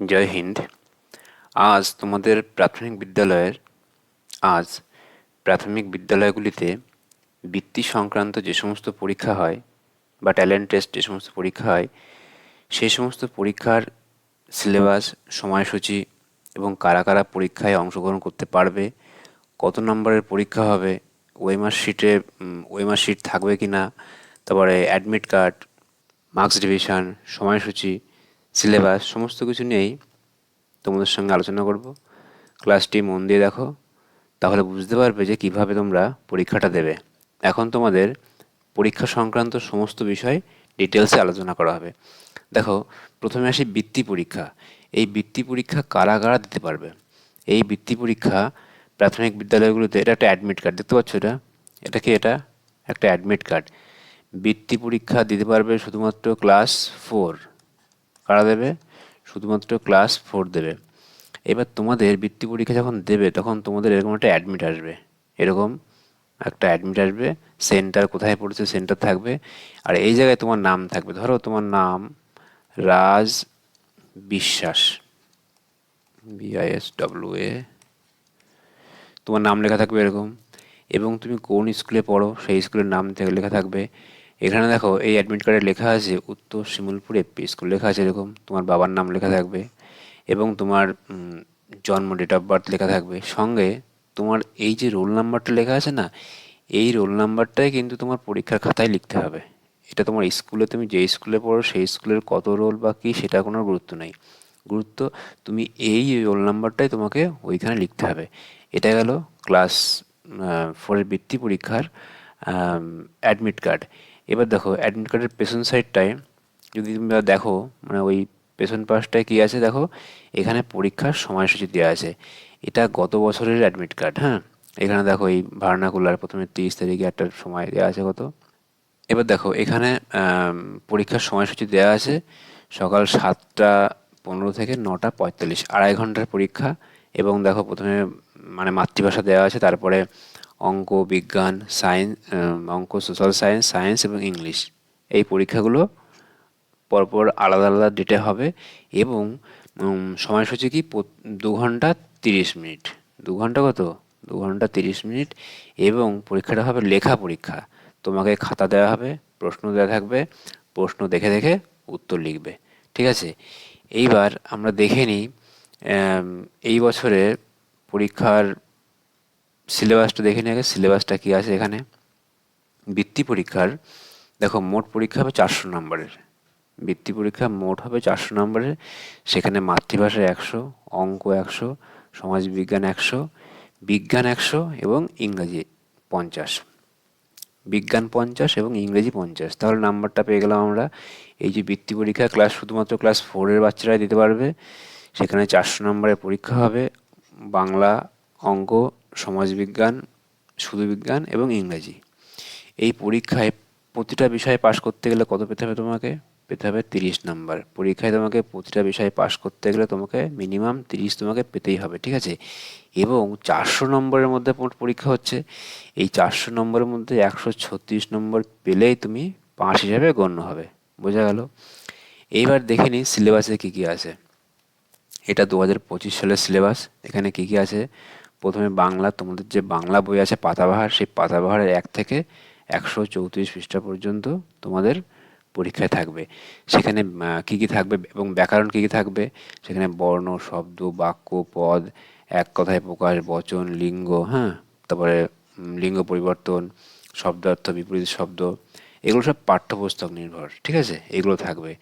জয় হিন্দ। আজ তোমাদের প্রাথমিক বিদ্যালয়ের, আজ প্রাথমিক বিদ্যালয়গুলিতে বৃত্তি সংক্রান্ত যে সমস্ত পরীক্ষা হয় বা ট্যালেন্ট টেস্ট যে সমস্ত পরীক্ষা হয়, সেই সমস্ত পরীক্ষার সিলেবাস, সময়সূচি এবং কারা কারা পরীক্ষায় অংশগ্রহণ করতে পারবে, কত নম্বরের পরীক্ষা হবে ওয়েমার শিটে ওয়েমার শিট থাকবে কি না তারপরে অ্যাডমিট কার্ড মার্কস ডিভিশন সময়সূচি সিলেবাস, সমস্ত কিছু নিয়েই তোমাদের সঙ্গে আলোচনা করব। ক্লাসটি মন দিয়ে দেখো, তাহলে বুঝতে পারবে যে কীভাবে তোমরা পরীক্ষাটা দেবে। এখন তোমাদের পরীক্ষা সংক্রান্ত সমস্ত বিষয় ডিটেলসে আলোচনা করা হবে। দেখো, প্রথমে আসি বৃত্তি পরীক্ষা। এই বৃত্তি পরীক্ষা কারা কারা দিতে পারবে? এই বৃত্তি পরীক্ষা প্রাথমিক বিদ্যালয়গুলোতে এটা একটা অ্যাডমিট কার্ড দেখতে পাচ্ছ এটা? এটা কি এটা? একটা অ্যাডমিট কার্ড বৃত্তি পরীক্ষা দিতে পারবে শুধুমাত্র ক্লাস ফোর কারা দেবে? শুধুমাত্র ক্লাস ফোর দেবে। এবার তোমাদের বৃত্তি পরীক্ষা যখন দেবে, তখন তোমাদের এরকম একটা অ্যাডমিট আসবে। এরকম একটা অ্যাডমিট আসবে সেন্টার কোথায় পড়েছে সেন্টার থাকবে, আর এই জায়গায় তোমার নাম থাকবে। ধরো তোমার নাম রাজ বিশ্বাস বিআইএস ডব্লিউ এ তোমার নাম লেখা থাকবে এরকম। এবং তুমি কোন স্কুলে পড়ো, সেই স্কুলের নাম লেখা থাকবে এখানে দেখো, এই অ্যাডমিট কার্ডে লেখা আছে, উত্তর শিমুলপুর এপি স্কুল লেখা আছে এরকম, তোমার বাবার নাম লেখা থাকবে এবং তোমার জন্ম ডেট অফ বার্থ লেখা থাকবে। সঙ্গে তোমার এই যে রোল নাম্বারটা লেখা আছে না, এই রোল নাম্বারটাই কিন্তু তোমার পরীক্ষার খাতায় লিখতে হবে। এটা তোমার স্কুলে তুমি যে স্কুলে পড়ো, সেই স্কুলের কত রোল বা কী, সেটা কোনো গুরুত্ব নেই। গুরুত্ব, তুমি এই রোল নাম্বারটাই তোমাকে ওইখানে লিখতে হবে। এটা গেল ক্লাস ফোরের বৃত্তি পরীক্ষার অ্যাডমিট কার্ড এবার দেখো অ্যাডমিট কার্ডের পেছন সাইডটায় যদি তুমি দেখো মানে ওই পেছন পাশটায় কী আছে দেখো? এখানে পরীক্ষার সময়সূচি দেওয়া আছে। এটা গত বছরের অ্যাডমিট কার্ড হ্যাঁ? এখানে দেখো, এই ভার্নাকুলার প্রথমে তিরিশ তারিখে একটা সময় দেওয়া আছে কত এবার দেখো, এখানে পরীক্ষার সময়সূচি দেওয়া আছে সকাল সাতটা পনেরো থেকে নটা পঁয়তাল্লিশ, আড়াই ঘণ্টার পরীক্ষা। এবং দেখো, প্রথমে মানে মাতৃভাষা দেওয়া আছে তারপরে অঙ্ক, বিজ্ঞান, সায়েন্স অঙ্ক, সোশ্যাল সায়েন্স সায়েন্স এবং ইংলিশ। এই পরীক্ষাগুলো পরপর আলাদা আলাদা ডেটে হবে এবং সময়সূচি কি দু ঘণ্টা তিরিশ মিনিট। দু ঘণ্টা কত? দু ঘণ্টা তিরিশ মিনিট এবং পরীক্ষাটা হবে লেখা পরীক্ষা। তোমাকে খাতা দেওয়া হবে, প্রশ্ন দেওয়া থাকবে, প্রশ্ন দেখে দেখে উত্তর লিখবে। ঠিক আছে? এইবার আমরা দেখে নিই এই বছরের পরীক্ষার সিলেবাসটা দেখে আগে, সিলেবাসটা কী আছে এখানে? বৃত্তি পরীক্ষার, দেখো মোট পরীক্ষা হবে চারশো নম্বরের। বৃত্তি পরীক্ষা মোট হবে চারশো নম্বরের, সেখানে মাতৃভাষা একশো, অঙ্ক একশো, সমাজবিজ্ঞান একশো, বিজ্ঞান একশো এবং ইংরাজি পঞ্চাশ। বিজ্ঞান পঞ্চাশ এবং ইংরেজি পঞ্চাশ। তাহলে নাম্বারটা পেয়ে গেলাম আমরা। এই যে বৃত্তি পরীক্ষা ক্লাস শুধুমাত্র ক্লাস ফোরের বাচ্চারাই দিতে পারবে। সেখানে চারশো নম্বরের পরীক্ষা হবে। বাংলা অঙ্ক, সমাজবিজ্ঞান বিজ্ঞান এবং ইংরেজি। এই পরীক্ষায় প্রতিটা বিষয়ে পাশ করতে গেলে কত পেতে হবে তোমাকে? পেতে হবে তিরিশ নাম্বার। পরীক্ষায় তোমাকে প্রতিটা বিষয়ে পাশ করতে গেলে তোমাকে মিনিমাম তিরিশ তোমাকে পেতেই হবে, ঠিক আছে? এবং চারশো নম্বরের মধ্যে পরীক্ষা হচ্ছে। এই চারশো নম্বরের মধ্যে একশো ছত্রিশ নম্বর পেলেই তুমি পাঁচ হিসাবে গণ্য হবে। বোঝা গেল? এইবার দেখে নিই সিলেবাসে কী কী আছে। এটা দু হাজার পঁচিশ সালের সিলেবাস। এখানে কী কী আছে? প্রথমে বাংলা, তোমাদের যে বাংলা বই আছে পাতাবাহার, সেই পাতাবাহারের এক থেকে একশো চৌত্রিশ পৃষ্ঠা পর্যন্ত তোমাদের পরীক্ষায় থাকবে। সেখানে কী কী থাকবে এবং ব্যাকরণ কী কী থাকবে? সেখানে বর্ণ, শব্দ, বাক্য, পদ, এক কথায় প্রকাশ, বচন, লিঙ্গ হ্যাঁ? তারপরে লিঙ্গ পরিবর্তন, শব্দার্থ, বিপরীত শব্দ। এগুলো সব পাঠ্যপুস্তক নির্ভর, ঠিক আছে? এগুলো থাকবে।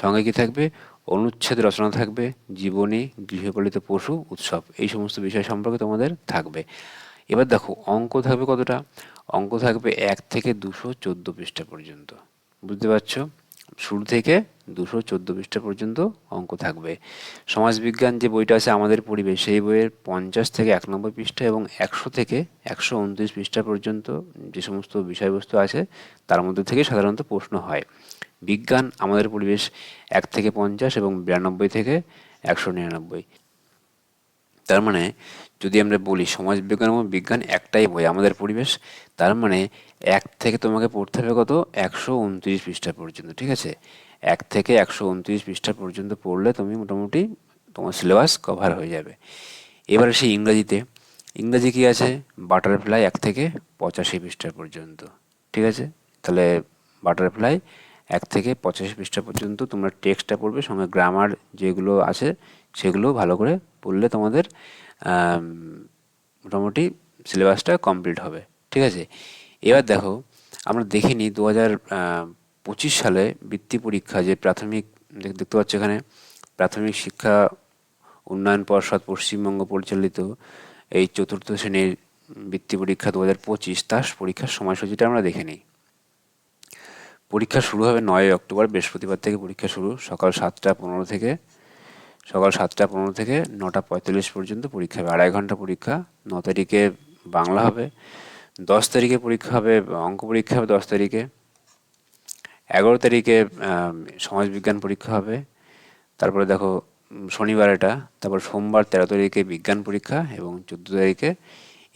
সঙ্গে কী থাকবে? অনুচ্ছেদ রচনা থাকবে, জীবনী গৃহপালিত পশু, উৎসব, এই সমস্ত বিষয় সম্পর্কে তোমাদের থাকবে। এবার দেখো, অঙ্ক থাকবে কতটা? অঙ্ক থাকবে এক থেকে দুশো চোদ্দ পৃষ্ঠা পর্যন্ত। বুঝতে পারছ? শুরু থেকে দুশো চোদ্দ পৃষ্ঠা পর্যন্ত অঙ্ক থাকবে। সমাজবিজ্ঞান যে বইটা আছে আমাদের পরিবেশ সেই বইয়ের পঞ্চাশ থেকে এক নম্বর পৃষ্ঠা এবং একশো থেকে একশো উনত্রিশ পৃষ্ঠা পর্যন্ত যে সমস্ত বিষয়বস্তু আছে, তার মধ্যে থেকে সাধারণত প্রশ্ন হয়। বিজ্ঞান আমাদের পরিবেশ এক থেকে পঞ্চাশ এবং বিরানব্বই থেকে একশো নিরানব্বই। তার মানে যদি আমরা বলি সমাজ বিজ্ঞান এবং বিজ্ঞান একটাই বই আমাদের পরিবেশ, তার মানে এক থেকে তোমাকে পড়তে হবে কত? একশো উনত্রিশ পৃষ্ঠা পর্যন্ত, ঠিক আছে? এক থেকে একশো উনত্রিশ পৃষ্ঠা পর্যন্ত পড়লে তুমি মোটামুটি তোমার সিলেবাস কভার হয়ে যাবে। এবারে সেই ইংরাজিতে। ইংরাজি কী আছে? বাটারফ্লাই এক থেকে পঁচাশি পৃষ্ঠা পর্যন্ত, ঠিক আছে? তাহলে বাটারফ্লাই এক থেকে পঁচাশি পৃষ্ঠা পর্যন্ত তোমরা টেক্সটটা পড়বে, সঙ্গে গ্রামার যেগুলো আছে সেগুলো ভালো করে পড়লে তোমাদের মোটামুটি সিলেবাসটা কমপ্লিট হবে। ঠিক আছে? এবার দেখো, আমরা দেখিনি দু হাজার পঁচিশ সালে বৃত্তি পরীক্ষা, যে প্রাথমিক, দেখ- দেখতে পাচ্ছ এখানে, প্রাথমিক শিক্ষা উন্নয়ন পর্ষদ পশ্চিমবঙ্গ পরিচালিত এই চতুর্থ শ্রেণির বৃত্তি পরীক্ষা দু হাজার পঁচিশ, তার পরীক্ষার সময়সূচিটা আমরা দেখে নিই। পরীক্ষা শুরু হবে নয় অক্টোবর, বৃহস্পতিবার থেকে পরীক্ষা শুরু, সকাল সাতটা পনেরো থেকে, সকাল সাতটা পনেরো থেকে নটা পঁয়তাল্লিশ পর্যন্ত পরীক্ষা হবে। আড়াই ঘণ্টা পরীক্ষা, ন তারিখে বাংলা হবে, দশ তারিখে পরীক্ষা হবে, অঙ্ক পরীক্ষা হবে দশ তারিখে, এগারো তারিখে সমাজবিজ্ঞান পরীক্ষা হবে, তারপরে দেখো শনিবার এটা, তারপর সোমবার তেরো তারিখে বিজ্ঞান পরীক্ষা এবং চোদ্দ তারিখে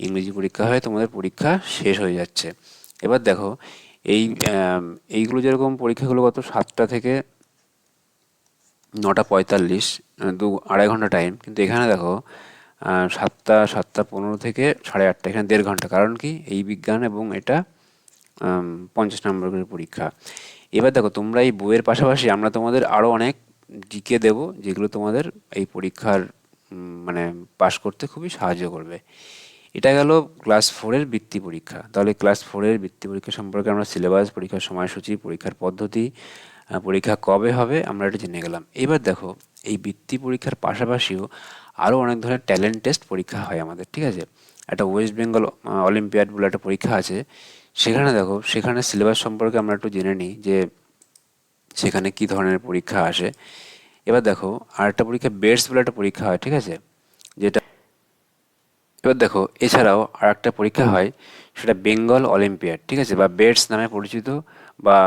ইংরেজি পরীক্ষা হয়ে, তোমাদের পরীক্ষা শেষ হয়ে যাচ্ছে। এবার দেখো এই এইগুলো যেরকম পরীক্ষাগুলো গত সাতটা থেকে নটা পঁয়তাল্লিশ দু, আড়াই ঘণ্টা টাইম কিন্তু এখানে দেখো সাতটা সাতটা পনেরো থেকে সাড়ে আটটা, এখানে দেড় ঘণ্টা, কারণ কি? এই বিজ্ঞান এবং এটা পঞ্চাশ নম্বর করে পরীক্ষা। এবার দেখো, তোমরা এই বইয়ের পাশাপাশি আমরা তোমাদের আরও অনেক জিকে দেবো, যেগুলো তোমাদের এই পরীক্ষার মানে পাশ করতে খুবই সাহায্য করবে। এটা গেল ক্লাস ফোরের বৃত্তি পরীক্ষা। তাহলে ক্লাস ফোরের বৃত্তি পরীক্ষা সম্পর্কে আমরা সিলেবাস পরীক্ষার সময়সূচি, পরীক্ষার পদ্ধতি পরীক্ষা কবে হবে আমরা এটা জেনে গেলাম। এবার দেখো, এই বৃত্তি পরীক্ষার পাশাপাশিও আরও অনেক ধরনের ট্যালেন্ট টেস্ট পরীক্ষা হয় আমাদের, ঠিক আছে? একটা ওয়েস্ট বেঙ্গল অলিম্পিয়াড বলে একটা পরীক্ষা আছে। সেখানে দেখো, সেখানে সিলেবাস সম্পর্কে আমরা একটু জেনে নিই যে সেখানে কি ধরনের পরীক্ষা আসে। এবার দেখো, আরেকটা পরীক্ষা বেডস বলে একটা পরীক্ষা হয়, ঠিক আছে? যেটা এবার দেখো এছাড়াও আর একটা পরীক্ষা হয় সেটা বেঙ্গল অলিম্পিয়াড ঠিক আছে? বা বেডস নামে পরিচিত বা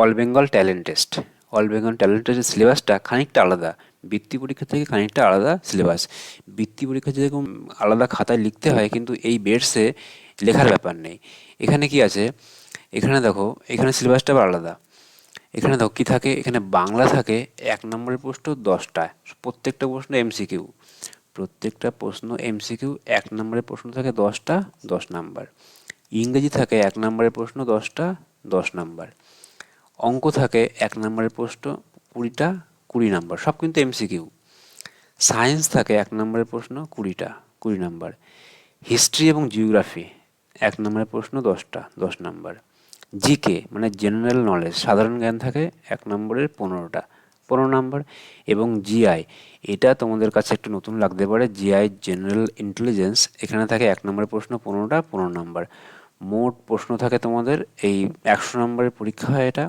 all Bengal talent test. All Bengal talent টেস্টের সিলেবাসটা খানিকটা আলাদা বৃত্তি পরীক্ষা থেকে খানিকটা আলাদা সিলেবাস। বৃত্তি পরীক্ষা যেরকম আলাদা খাতায় লিখতে হয় কিন্তু এই বেডসে লেখার ব্যাপার নেই। এখানে কি আছে? এখানে দেখো এখানে সিলেবাসটা আবার আলাদা। এখানে দেখো কী থাকে? এখানে বাংলা থাকে এক নম্বরের প্রশ্ন দশটা প্রত্যেকটা প্রশ্ন এমসিকিউ। প্রত্যেকটা প্রশ্ন এমসিকিউ এক নম্বরের প্রশ্ন থাকে দশটা, দশ নাম্বার। ইংরেজি থাকে এক নম্বরের প্রশ্ন দশটা, দশ নাম্বার। অঙ্ক থাকে এক নম্বরের প্রশ্ন কুড়িটা, কুড়ি নাম্বার। সব কিন্তু এমসিকিউ সায়েন্স থাকে এক নম্বরের প্রশ্ন কুড়িটা, কুড়ি নাম্বার। হিস্ট্রি এবং জিওগ্রাফি এক নম্বরের প্রশ্ন দশটা, দশ নাম্বার। জিকে মানে জেনারেল নলেজ সাধারণ জ্ঞান থাকে এক নম্বরের পনেরোটা। পনেরো নাম্বার এবং জিআই এটা তোমাদের কাছে একটু নতুন লাগতে পারে। জিআই জেনারেল ইন্টেলিজেন্স এখানে থাকে এক নম্বরের প্রশ্ন, পনেরোটা, পনেরো নাম্বার। মোট প্রশ্ন থাকে তোমাদের, এই একশো নম্বরের পরীক্ষা হয় এটা।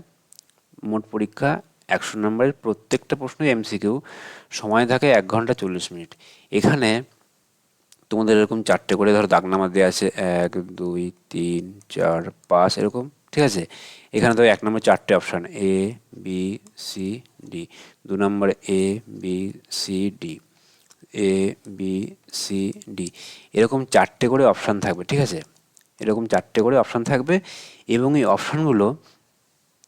মোট পরীক্ষা, একশো নম্বরের প্রত্যেকটা প্রশ্ন এমসিকিউ সময় থাকে এক ঘণ্টা চল্লিশ মিনিট। এখানে তোমাদের এরকম চারটে করে, ধরো দাগনামা দেওয়া আছে, এক, দুই, তিন, চার, পাঁচ, এরকম। ঠিক আছে? এখানে তো এক নম্বর চারটে option A B C D দু নম্বর A B C D A B C D এরকম চারটে করে অপশান থাকবে, ঠিক আছে? এরকম চারটে করে অপশান থাকবে এবং এই অপশানগুলো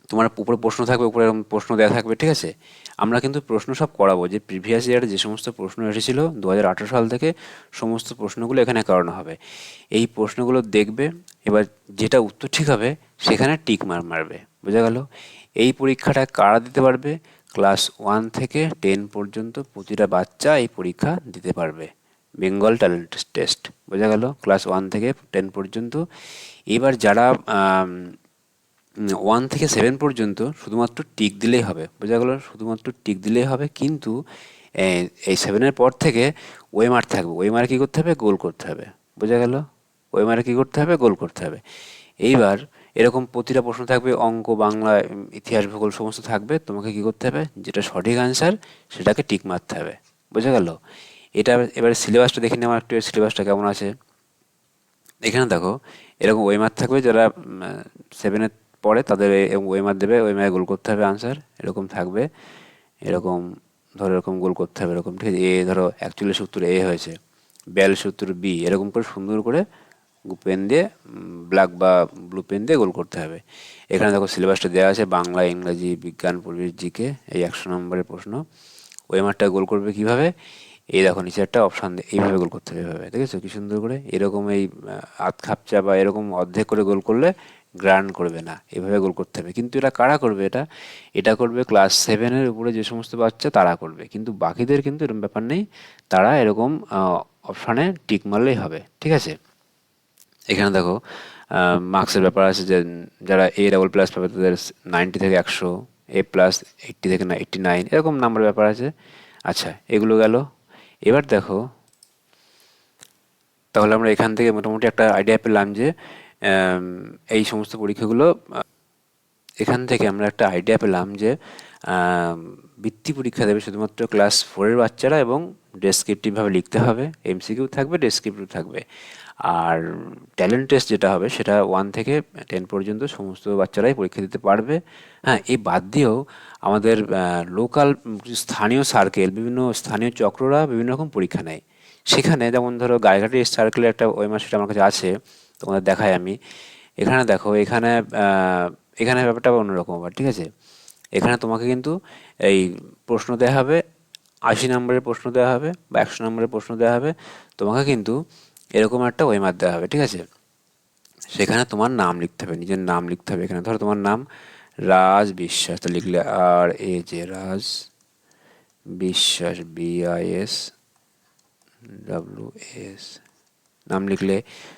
তোমার উপরে প্রশ্ন থাকবে, উপরে এরকম প্রশ্ন দেওয়া থাকবে, ঠিক আছে? আমরা কিন্তু প্রশ্ন সব করাবো যে প্রিভিয়াস ইয়ারে যে সমস্ত প্রশ্ন এসেছিল দু হাজার আঠেরো সাল থেকে সমস্ত প্রশ্নগুলো এখানে করানো হবে। এই প্রশ্নগুলো দেখবে, এবার যেটা উত্তর ঠিক হবে, সেখানে টিক মার মারবে, বোঝা গেল? এই পরীক্ষাটা কারা দিতে পারবে? ক্লাস ওয়ান থেকে টেন পর্যন্ত প্রতিটা বাচ্চা এই পরীক্ষা দিতে পারবে। বেঙ্গল ট্যালেন্ট টেস্ট বোঝা গেল? ক্লাস ওয়ান থেকে টেন পর্যন্ত। এবার যারা ওয়ান থেকে সেভেন পর্যন্ত শুধুমাত্র টিক দিলেই হবে। বোঝা গেল? শুধুমাত্র টিক দিলেই হবে, কিন্তু এই সেভেনের পর থেকে ওয়েমার থাকবে। ওয়েমার কী করতে হবে? গোল করতে হবে। বোঝা গেল? ওয়েমারে কী করতে হবে? গোল করতে হবে। এইবার এরকম প্রতিটা প্রশ্ন থাকবে, অঙ্ক, বাংলা ইতিহাস, ভূগোল, সমস্ত থাকবে। তোমাকে কী করতে হবে? যেটা সঠিক আনসার সেটাকে টিক মারতে হবে। বোঝা গেল? এটা এবার সিলেবাসটা দেখে নেওয়া একটু সিলেবাসটা কেমন আছে। এখানে দেখো, এরকম ওয়েমার থাকবে যারা সেভেনের পরে তাদের ওয়েমার দেবে ওয়েমারে গোল করতে হবে আনসার এরকম থাকবে। এরকম, ধরো এরকম গোল করতে হবে, এরকম, ঠিক আছে, এ, ধরো অ্যাকচুয়ালি উত্তর এ হয়েছে, বিয়াল্লিশ উত্তর বি, এরকম করে সুন্দর করে পেন দিয়ে ব্ল্যাক বা ব্লু পেন দিয়ে গোল করতে হবে। এখানে দেখো সিলেবাসটা দেওয়া আছে, বাংলা, ইংরাজি, বিজ্ঞান, পরিবেশ, জিকে, এই একশো নম্বরের প্রশ্ন। ওয়েমারটা গোল করবে কীভাবে? এই দেখো নিচে একটা অপশান এইভাবে গোল করতে হবে, এইভাবে দেখেছ কি সুন্দর করে, এরকম এই আধ খাপচা বা এরকম অর্ধেক করে গোল করলে গ্রান্ড করবে না, এভাবে গোল করতে হবে। কিন্তু এটা কারা করবে এটা? এটা করবে ক্লাস সেভেনের উপরে যে সমস্ত বাচ্চা, তারা করবে। কিন্তু বাকিদের কিন্তু এরকম ব্যাপার নেই। তারা এরকম অপশানে টিক মারলেই হবে। ঠিক আছে? এখানে দেখো মার্কসের ব্যাপার আছে যে, যারা এ ডাবল প্লাস পাবে তাদের নাইনটি থেকে একশো এ প্লাস এইট্টি থেকে না এইট্টি নাইন এরকম নাম্বার ব্যাপার আছে। আচ্ছা এগুলো গেল। এবার দেখো, তাহলে আমরা এখান থেকে মোটামুটি একটা আইডিয়া পেলাম যে এই সমস্ত পরীক্ষাগুলো এখান থেকে আমরা একটা আইডিয়া পেলাম যে বৃত্তি পরীক্ষা দেবে শুধুমাত্র ক্লাস ফোরের বাচ্চারা এবং ডেসক্রিপটিভভাবে লিখতে হবে এমসিকিউ থাকবে ডেসক্রিপটিভ থাকবে। আর ট্যালেন্ট টেস্ট যেটা হবে, সেটা ওয়ান থেকে টেন পর্যন্ত সমস্ত বাচ্চারাই পরীক্ষা দিতে পারবে। হ্যাঁ এই বাদ দিয়েও আমাদের লোকাল স্থানীয় সার্কেল বিভিন্ন স্থানীয় চক্ররা বিভিন্ন রকম পরীক্ষা নেয়। সেখানে যেমন ধরো, গায়েঘাটি সার্কেলের একটা ওয়েমার সেটা আমার কাছে আছে তোমাদের দেখাই আমি। এখানে দেখো, এখানে এখানে ব্যাপারটা অন্যরকম আবার, ঠিক আছে? এখানে তোমাকে কিন্তু এই প্রশ্ন দেওয়া হবে, আশি নম্বরের প্রশ্ন দেওয়া হবে বা একশো নম্বরের প্রশ্ন দেওয়া হবে, তোমাকে কিন্তু এরকম একটা ওয়েমার দেওয়া হবে, ঠিক আছে? সেখানে তোমার নাম লিখতে হবে, নিজের নাম লিখতে হবে এখানে। ধরো তোমার নাম রাজ বিশ্বাস, তা লিখলে আর এ যে রাজ বিশ্বাস বিআইএস ডাব্লিউ এস নাম লিখলে,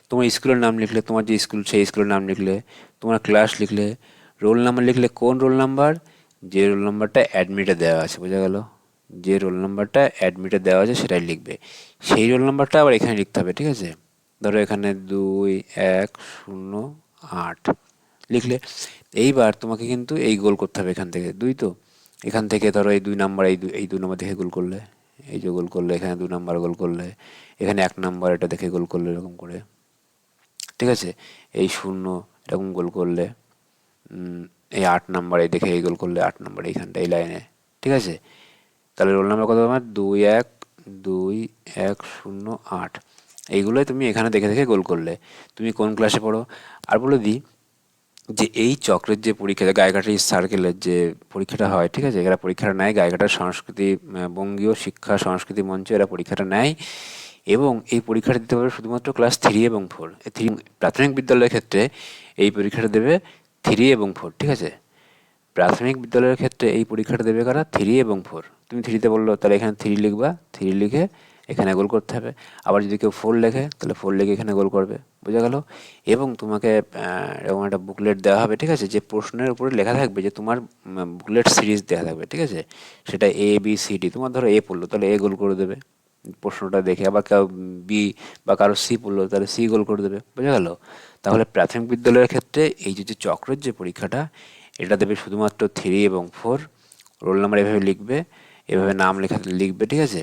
তোমার স্কুলের নাম লিখলে, তোমার যে স্কুল, সেই স্কুলের নাম লিখলে, তোমার ক্লাস লিখলে রোল নাম্বার লিখলে কোন রোল নাম্বার যে রোল নাম্বারটা অ্যাডমিটে দেওয়া আছে, বোঝা গেল? যে রোল নাম্বারটা অ্যাডমিটে দেওয়া আছে, সেটাই লিখবে। সেই রোল নাম্বারটা আবার এখানে লিখতে হবে, ঠিক আছে? ধরো এখানে দুই, এক, শূন্য, আট লিখলে, এইবার তোমাকে কিন্তু এই গোল করতে হবে এখান থেকে, দুই তো? এখান থেকে ধরো এই দুই নাম্বার এই এই দুই নাম্বার দেখে গোল করলে, এই যে গোল করলে, এখানে দু নাম্বার গোল করলে এখানে এক নাম্বার এটা দেখে গোল করলে এরকম করে। ঠিক আছে? এই শূন্য এরকম গোল করলে এই আট নাম্বার দেখে এই গোল করলে আট নাম্বার এইখানটা, এই লাইনে ঠিক আছে? তাহলে রোল নাম্বার কত আমার দুই এক দুই এক শূন্য আট। এইগুলোই তুমি এখানে দেখে দেখে গোল করলে। তুমি কোন ক্লাসে পড়ো? আর বলে দিই যে এই চক্রের যে পরীক্ষা গায়ঘাটার সার্কেলের যে পরীক্ষাটা হয়, ঠিক আছে? এরা পরীক্ষাটা নেয় গায়ঘাটার সংস্কৃতি বঙ্গীয় শিক্ষা, সংস্কৃতি মঞ্চ, এরা পরীক্ষাটা নেয়। এবং এই পরীক্ষাটা দিতে পারবে শুধুমাত্র ক্লাস থ্রি এবং ফোর থ্রি প্রাথমিক বিদ্যালয়ের ক্ষেত্রে এই পরীক্ষাটা দেবে থ্রি এবং ফোর ঠিক আছে? প্রাথমিক বিদ্যালয়ের ক্ষেত্রে এই পরীক্ষাটা দেবে কারা? থ্রি এবং ফোর তুমি থ্রিতে বলল, তাহলে এখানে থ্রি লিখবা। থ্রি লিখে এখানে গোল করতে হবে। আবার যদি কেউ ফোর লেখে, তাহলে ফোর লিখে এখানে গোল করবে। বোঝা গেল? এবং তোমাকে এরকম একটা বুকলেট দেওয়া হবে, ঠিক আছে? যে প্রশ্নের উপরে লেখা থাকবে, যে তোমার বুকলেট সিরিজ দেওয়া থাকবে, ঠিক আছে? সেটা এ বি সি ডি তোমার ধরো এ পড়ল, তাহলে এ গোল করে দেবে। প্রশ্নটা দেখে আবার কেউ বি বা কারও সি পড়ল, তাহলে সি গোল করে দেবে, বোঝা গেল? তাহলে প্রাথমিক বিদ্যালয়ের ক্ষেত্রে এই যে চক্রের যে পরীক্ষাটা, এটা দেবে শুধুমাত্র থ্রি এবং ফোর রোল নাম্বার এভাবে লিখবে, এভাবে নাম লেখা লিখবে, ঠিক আছে?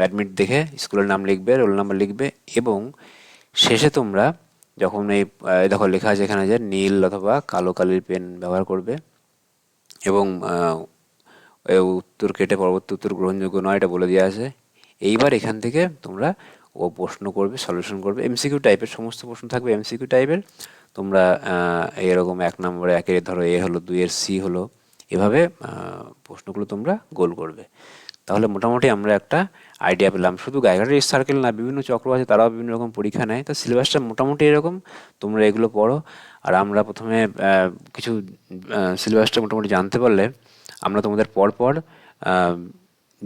অ্যাডমিট দেখে স্কুলের নাম লিখবে রোল নাম্বার লিখবে, এবং শেষে তোমরা যখন এই দেখো লেখা আছে এখানে যে নীল অথবা কালো কালির পেন ব্যবহার করবে, এবং উত্তর কেটে পরবর্তী উত্তর গ্রহণযোগ্য নয়, এটা বলে দেওয়া আছে। এইবার এখান থেকে তোমরা ও প্রশ্ন করবে সলিউশন করবে। এমসিকিউ টাইপের সমস্ত প্রশ্ন থাকবে এমসিকিউ টাইপের তোমরা এরকম এক নম্বরে একের ধরো এ হলো দুইয়ের সি হলো, এভাবে প্রশ্নগুলো তোমরা গোল করবে। তাহলে মোটামুটি আমরা একটা আইডিয়া পেলাম। শুধু গায়ঘাটের সার্কেল না, বিভিন্ন চক্র আছে, তারাও বিভিন্ন রকম পরীক্ষা নেয়। তো সিলেবাসটা মোটামুটি এরকম, তোমরা এগুলো পড়ো। আর আমরা প্রথমে কিছু সিলেবাসটা মোটামুটি জানতে পারলে, আমরা তোমাদের পর পর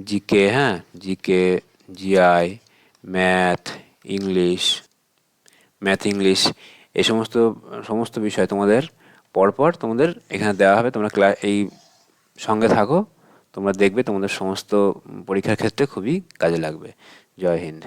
জিকে হ্যাঁ? GK, GI, math, English math, English, এই সমস্ত সমস্ত বিষয় তোমাদের পরপর তোমাদের এখানে দেওয়া হবে। তোমরা ক্লা, এই সঙ্গে থাকো, তোমরা দেখবে তোমাদের সমস্ত পরীক্ষার ক্ষেত্রে খুবই কাজে লাগবে। জয় হিন্দ।